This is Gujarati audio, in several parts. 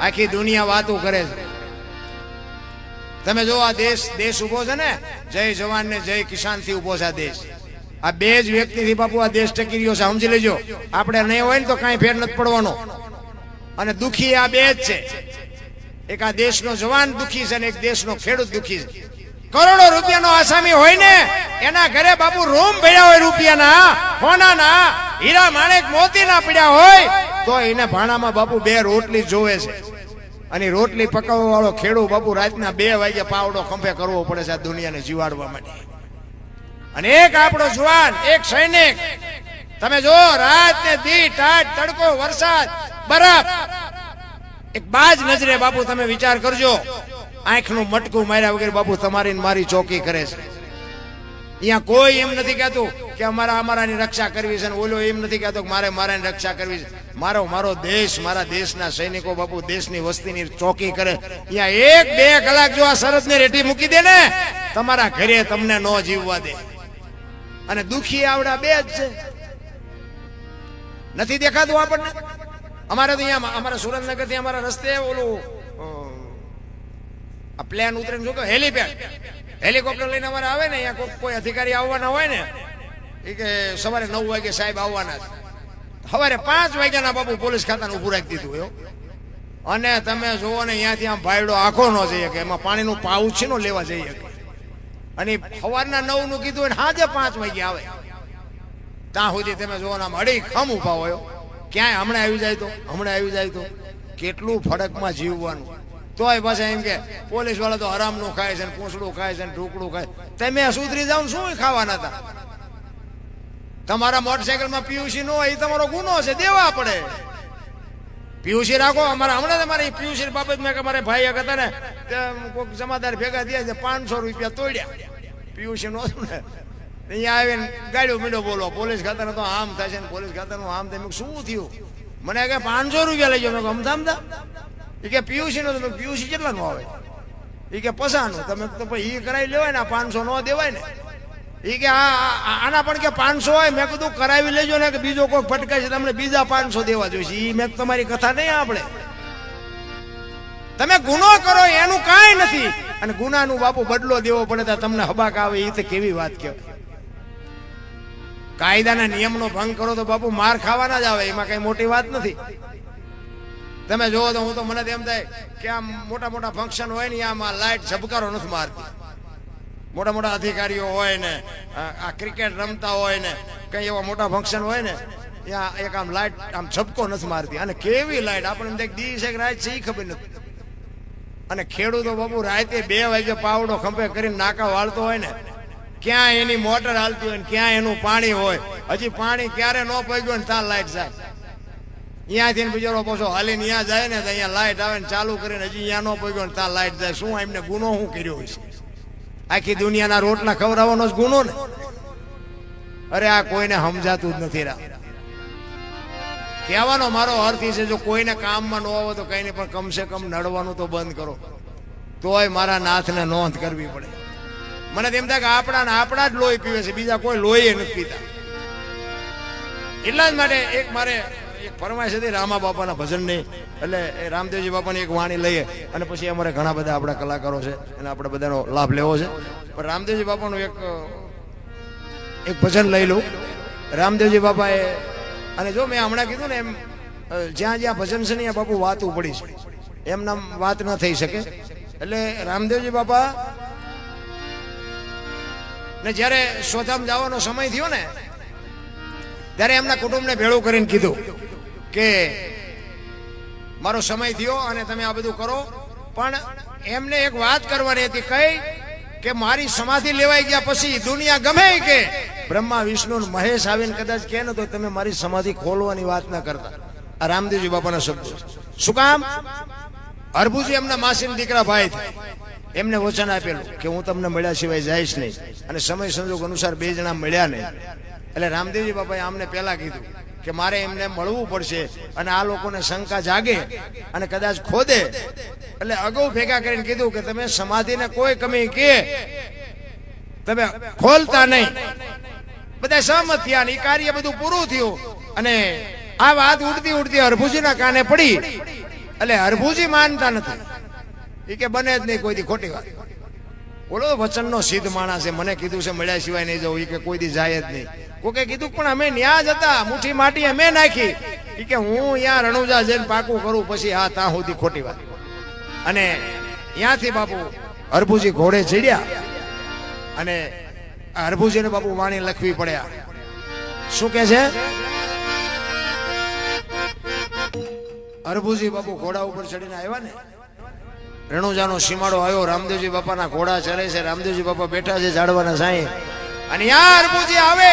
આખી દુનિયા વાતો કરે છે. તમે જો આ દેશ દેશ ઊભો છે ને, જય જવાન ને જય કિસાનથી ઊભો છે આ દેશ. આ બે જ વ્યક્તિથી બાપુ આ દેશ ટકી રહ્યો છે, સમજી લેજો. આપણે નહીં હોય ને તો કાંઈ ફેર નથી પડવાનો. અને દુખી આ બે જ છે. એક આ દેશનો જવાન દુખી છે અને એક દેશનો ખેડૂત દુખી છે. કરોડો રૂપિયાનો આસામી હોય ને, એના ઘરે બાપુ રૂમ ભર્યા હોય રૂપિયાના સોનાના હીરા માણેક મોતીના પડ્યા હોય, તો એને ભાણામાં બાપુ બે રોટલી જોવે છે. અને રોટલી પકાવવા વાળો ખેડૂ બાપુ રાતના બે વાગે પાવડો ખંભે કરવો પડે છે આ દુનિયાને જીવાડવા માટે. અને એક આપણો જુવાન, એક સૈનિક. તમે જો રાત ને દી ટાટ તડકો વરસાદ, બરફ. એક બાજ નજરે બાપુ તમે વિચાર કરજો. આંખનું મટકું માર્યા વગર બાપુ તમારી મારી ચોકી કરે છે. અહીંયા કોઈ એમ નથી કહેતું. કે અમારા અમારાની રક્ષા કરવી છે અને ઓલો એમ નથી કહેતો કે મારે મારાની રક્ષા કરવી છે. મારો મારો દેશ, મારા દેશના સૈનિકો બાપુ દેશની વસ્તીની ચોકી કરે. અહીંયા એક બે કલાક જો આ સરહદને રેટી મૂકી દે ને, તમારા ઘરે તમને ન જીવવા દે. અને દુખી આવડા બે જ છે. નથી દેખાતું આપણને? અમારે તો અહીંયા, અમારા સુરેન્દ્રનગરથી અમારા રસ્તે ઓલું આ પ્લેન ઉતરે શું કે હેલીપેડ. હેલિકોપ્ટર લઈને અમારે આવે ને, અહીંયા કોઈ અધિકારી આવવાના હોય ને કે સવારે નવ વાગે સાહેબ આવવાના છે. સવારે પાંચ વાગ્યાના બાપુ પોલીસ ખાતાને ઉભું રાખી દીધું એવું અને તમે જુઓ ને, અહીંયાથી આમ ભાયડો આખો ન જઈએ કે એમાં પાણીનું પાઉચ ને લેવા જઈએ અને સવારના નવનું કીધું હોય હાજે પાંચ વાગે આવે. ત્યાં સુધી તમે જુઓ ને, આમ અડી ખમ ઊભા હોય ક્યાંય હમણાં આવી જાય તો? હમણાં આવી જાય તો? કેટલું ફડકમાં જીવવાનું. તોય પાછા એમ કે પોલીસવાળા તો હરામનું ખાય છે પૂંછડું ખાય છે ને, ઢોકળું ખાય. તમે સુધરી જાવ શું ખાવાના હતા? તમારા મોટરસાયકલમાં પીયુસી નો હોય, એ તમારો ગુનો છે, દેવા પડે. પીયુસી રાખો, અમારા હમણાં તમારે પીયુસી બાબત મેં મારે ભાઈ હતા ને કોઈક જમાદાર ભેગા થયા છે, પાંચસો રૂપિયા તોડ્યા. પીયુસી નો ને, અહીંયા આવીને ગાડીઓ મીડો બોલો, પોલીસ ખાતાને તો આમ થશે ને, પોલીસ ખાતાનું આમ થાય. શું થયું? મને કે પાંચસો રૂપિયા લઈ જાઓ. મેં અમથા સમજામતા એ કે પીયુસી નો પીયુસી કેટલાનું આવે? એ કે પસાનું તમે તો એ કરાવી લેવાય ને પાંચસો નો દેવાય ને. એ કે આ આના પણ કે પાંચસો હોય, મેં કીધું કરાવી લેજો ને કે બીજો કોઈ ફટકાય છે, તમને બીજા પાંચસો દેવા જોઈશે. એ મેં તમારી કથા નહીં આપણે તમે ગુનો કરો, એનું કાંઈ નથી. અને ગુનાનું બાપુ બદલો દેવો પડે તો તમને હબાક આવે એ તો કેવી વાત કહેવાય. કાયદાના નિયમનો ભંગ કરો તો બાપુ માર ખાવાના જ આવે, એમાં કઈ મોટી વાત નથી. તમે જોવો તો હું તો મને એમ થાય કે આમ મોટા મોટા ફંક્શન હોય ને આમાં લાઈટ ઝબકારો નથી મારતી. મોટા મોટા અધિકારીઓ હોય ને, આ ક્રિકેટ રમતા હોય ને, કઈ એવા મોટા ફંક્શન હોય ને, ત્યાં એક આમ લાઈટ આમ છપકો નથી મારતી. અને કેવી લાઈટ આપણને દિવસે કે રાત છે ખબર નથી. અને ખેડૂતો બાપુ રાતે બે વાગે પાવડો ખંભે કરીને નાકા વાળતો હોય ને, ક્યાં એની મોટર હાલતી હોય ક્યાં એનું પાણી હોય? હજી પાણી ક્યારે ન પગ્યું ને, ત્યાં લાઈટ જાય. અહીંયાથી બીજો પાછો હાલીને અહીંયા જાય ને, તો અહીંયા લાઈટ આવે ને ચાલુ કરીને હજી અહીંયા ન પગ્યો ને, ત્યાં લાઈટ જાય. શું એમને ગુનો શું કર્યો હોય છે આખી દુનિયાના રોટલા ખવડાવવાનો જ ગુનો ને. અરે આ કોઈને સમજાતું જ નથી રા. કહેવાનો મારો અર્થ છે, જો કોઈને કામમાં ન આવે તો કઈ નહીં, પણ કમસે કમ નડવાનું તો બંધ કરો. તોય મારા નાથને નોંધ કરવી પડે. મને તેમ થાય કે આપણા ને આપણા જ લોહી પીવે છે, બીજા કોઈ લોહી નથી પીતા. એટલા જ માટે એક મારે એક ફરમાઈશ હતી રામા બાપાના ભજનની. એટલે એ રામદેવજી બાપાની એક વાણી લઈએ. અને પછી અમારે ઘણા બધા આપણા કલાકારો છે. અને આપણે બધાનો લાભ લેવો છે. પણ રામદેવજી બાપાનું એક એક ભજન લઈ લઉં. રામદેવજી બાપાએ, અને જો મેં હમણાં કીધું ને એમ જ્યાં જ્યાં ભજન છે ને ત્યાં બાપુ વાત ઉપડી છે. એમ વાત ન થઈ શકે. એટલે રામદેવજી બાપા, ને જ્યારે સ્વધામ જવાનો સમય થયો ને, ત્યારે એમના કુટુંબને ભેળું કરીને કીધું. કે મારો સમય થયો અને તમે આ બધું કરો. પણ એમને એક વાત કરવાની હતી કઈ કે મારી સમાધિ લેવાઈ ગયા પછી દુનિયા ગમે કે બ્રહ્મા, વિષ્ણુ મહેશ આવીને કદાચ કહે ને તો તમે મારી સમાધિ ખોલવાની વાત ના કરતા. આ રામદેવજી બાપાના શબ્દો શું કામ? અરબુજી એમના માસીન દીકરા ભાઈ એમને વચન આપેલું કે હું તમને મળ્યા સિવાય જઈશ નહીં. અને સમય સંજોગ અનુસાર બે જણા મળ્યા નહીં. એટલે રામદેવજી બાપાએ આમને પહેલા કીધું કે મારે એમને મળવું પડશે અને આ લોકોને શંકા જાગે અને કદાચ ખોદે. એટલે અગાઉ ભેગા કરીને કીધું કે તમે સમાધિને કોઈ કમી કે તમે ખોલતા નહીં. બધા સહમત થયા ને એ કાર્ય બધું પૂરું થયું. અને આ વાત ઉડતી ઉડતી હરભુજીના કાને પડી. એટલે હરભુજી માનતા નથી. એ કે બને જ નહીં કોઈ દી ખોટી વાત. બોલો, વચનનો સિદ્ધ માણસ છે. મને કીધું છે, મળ્યા સિવાય નહીં જવું. કે કોઈ દી જાય જ નહીં. કોકે કીધું, પણ અમે ન્યા જ હતા. મુઠ્ઠી માટી અમે નાખી. કે, હું ત્યાં રણુજા જઈને પાકું કરું, પછી હા, ત્યાં સુધી ખોટી વાત. અને ત્યાંથી બાપુ હરભુજી ઘોડે ચડ્યા. અને આ હરભુજીને બાપુ વાણી લખવી પડ્યા. શું કે છે? હરભુજી બાપુ ઘોડા ઉપર ચડીને આવ્યા ને? રણુજાનો સીમાડો આવ્યો. રામદેવજી બાપાના ઘોડા ચરે છે. રામદેવજી બાપા બેઠા છે ઝાડવાના સાંઈ. અને યા હરભુજી આવે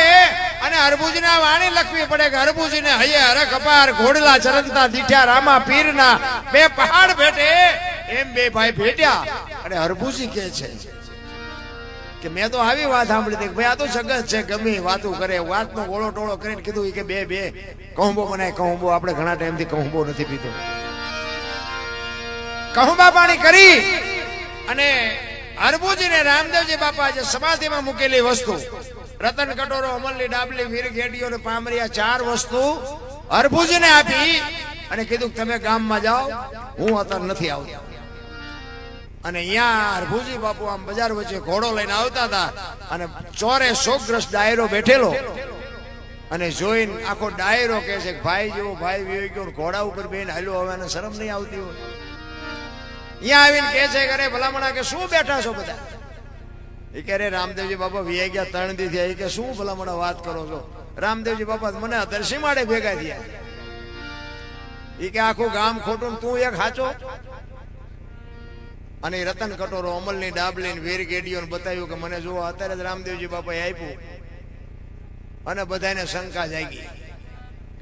અને હરભુજીને વાણી લખવી પડે કે હરભુજીને હૈયે હરખ અપાર, ઘોડલા ચરંતા દીઠ્યા, રામા પીરના બે પહાડ ભેટે. એમ બે ભાઈ ભેટ્યા. અને હરભુજી કે છે કે મેં તો આવી વાત સાંભળી હતી ભાઈ આ તો જગત છે, ગમે વાતો કરે. વાતનો ગોળો ટોળો કરીને કીધું કે બે બે. કહુંબો બનાય કહુંબો. આપણે ઘણા ટાઈમથી કહુંબો નથી પીતો કહુંબા પાણી કરી અને હરભુજી ને રામદેવજી બાપા જે સમાધિમાં મૂકેલી વસ્તુ, રતન કટોરો, અમલની ડાબલી, વીર ઘેડીઓ ને પામરિયા ચાર વસ્તુ હરભુજીને આપી અને કીધું કે તમે ગામમાં જાઓ, હું અત્યારે નથી આવતો. અને અહીંયા હરભુજી બાપુ આમ બજાર વચ્ચે ઘોડો લઈને આવતા હતા અને ચોરે શોકગ્રસ્ત ડાયરો બેઠેલો અને જોઈને આખો ડાયરો કહે છે કે ભાઈ જેવો ભાઈ ગયો ઘોડા ઉપર બેન હાલ્યો, હવે શરમ નહીં આવતી હોય. અહીંયા આવીને કે છે અરે ભલામણા કે શું બેઠા છો બધા? એ કે અરે રામદેવજી બાપા વીએ ગયા ત્રણ દી થયા કે શું ભલામણા વાત કરો છો? રામદેવજી બાપા મને દર્શી માડે ભેગા થયા. એ કે આખું ગામ ખોટું તું એક હાચો? અને રતન કટોરો અમલની ડાબલી વીર ગેડીઓને બતાવ્યું કે મને જુઓ, અત્યારે જ રામદેવજી બાપાએ આપ્યું. અને બધાને શંકા જાગી.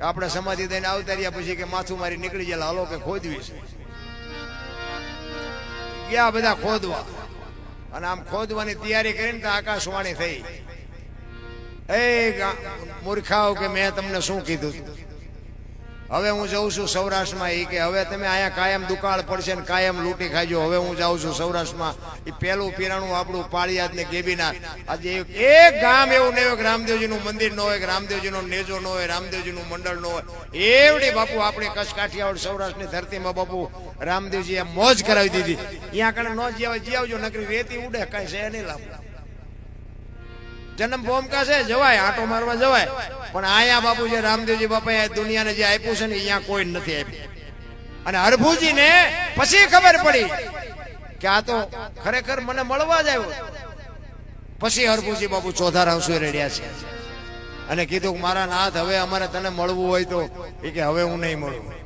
આપણે સમાધિ દઈને આવતા રહ્યા પછી કે માથું મારી નીકળી ગયેલા, હાલો કે ખોદવી છે. ગયા બધા ખોદવા અને આમ ખોદવાની તૈયારી કરીને તો આકાશવાણી થઈ એ મૂર્ખાઓ કે મેં તમને શું કીધું? હવે હું જઉં છું સૌરાષ્ટ્રમાં. એ કે હવે તમે અહીંયા કાયમ દુકાળ પડશે ને કાયમ લૂંટી ખાજો. હવે હું જાઉં છું સૌરાષ્ટ્રમાં. એ પેલું પીરાણું આપણું પાળિયાદ ને ગેબીનાથ આજે એક- ગામ એવું નહીં હોય કે રામદેવજીનું મંદિર ન હોય, કે રામદેવજીનો નેજો ન હોય, રામદેવજીનું મંડળ ન હોય. એવડી બાપુ આપણે કચ્છ કાઠિયાવાડ સૌરાષ્ટ્રની ધરતીમાં બાપુ રામદેવજીએ મોજ કરાવી દીધી. અહીંયા કણે ન જીવા જીવજો નકરી રેતી ઉડે, કઈ છે નહીં લાભ. જન્મ ફોર્મ કાશે જવાય. આટો મારવા જવાય. પણ આયા બાપુ જે રામદેવજી બાપાએ દુનિયાને જે આપ્યું છે ને અહીંયા કોઈ નથી આપ્યું. અને હરભુજીને પછી ખબર પડી કે આ તો ખરેખર મને મળવા જ આવ્યો. પછી હરભુજી બાપુ ચોથા રાવસુ રેડ્યા છે. અને કીધું મારા નાથ, હવે અમારે તને મળવું હોય તો. એ કે હવે હું નહીં મળું.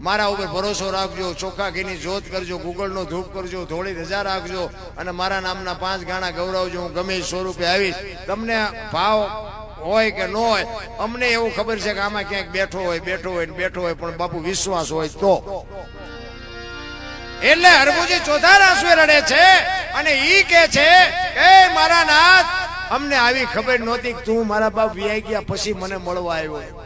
મારા ઉપર ભરોસો રાખજો ચોખ્ખા ઘીની જોત કરજો ગુગળનો ધૂપ કરજો થોડી રજા રાખજો અને મારા નામના પાંચ ગાણા ગૌરવજો, હું ગમે સ્વરૂપે આવીશ. તમને ભાવ હોય કે ન હોય, અમને એવું ખબર છે કે આમાં ક્યાંક બેઠો હોય બેઠો હોય બેઠો હોય, પણ બાપુ વિશ્વાસ હોય તો. એટલે હરભુજી ચોથા રાસુએ રડે છે અને ઈ કે છે કે મારા નાથ, અમને આવી ખબર નહોતી તું મારા બાપ વ્યાઈ ગયા, પછી મને મળવા આવ્યો.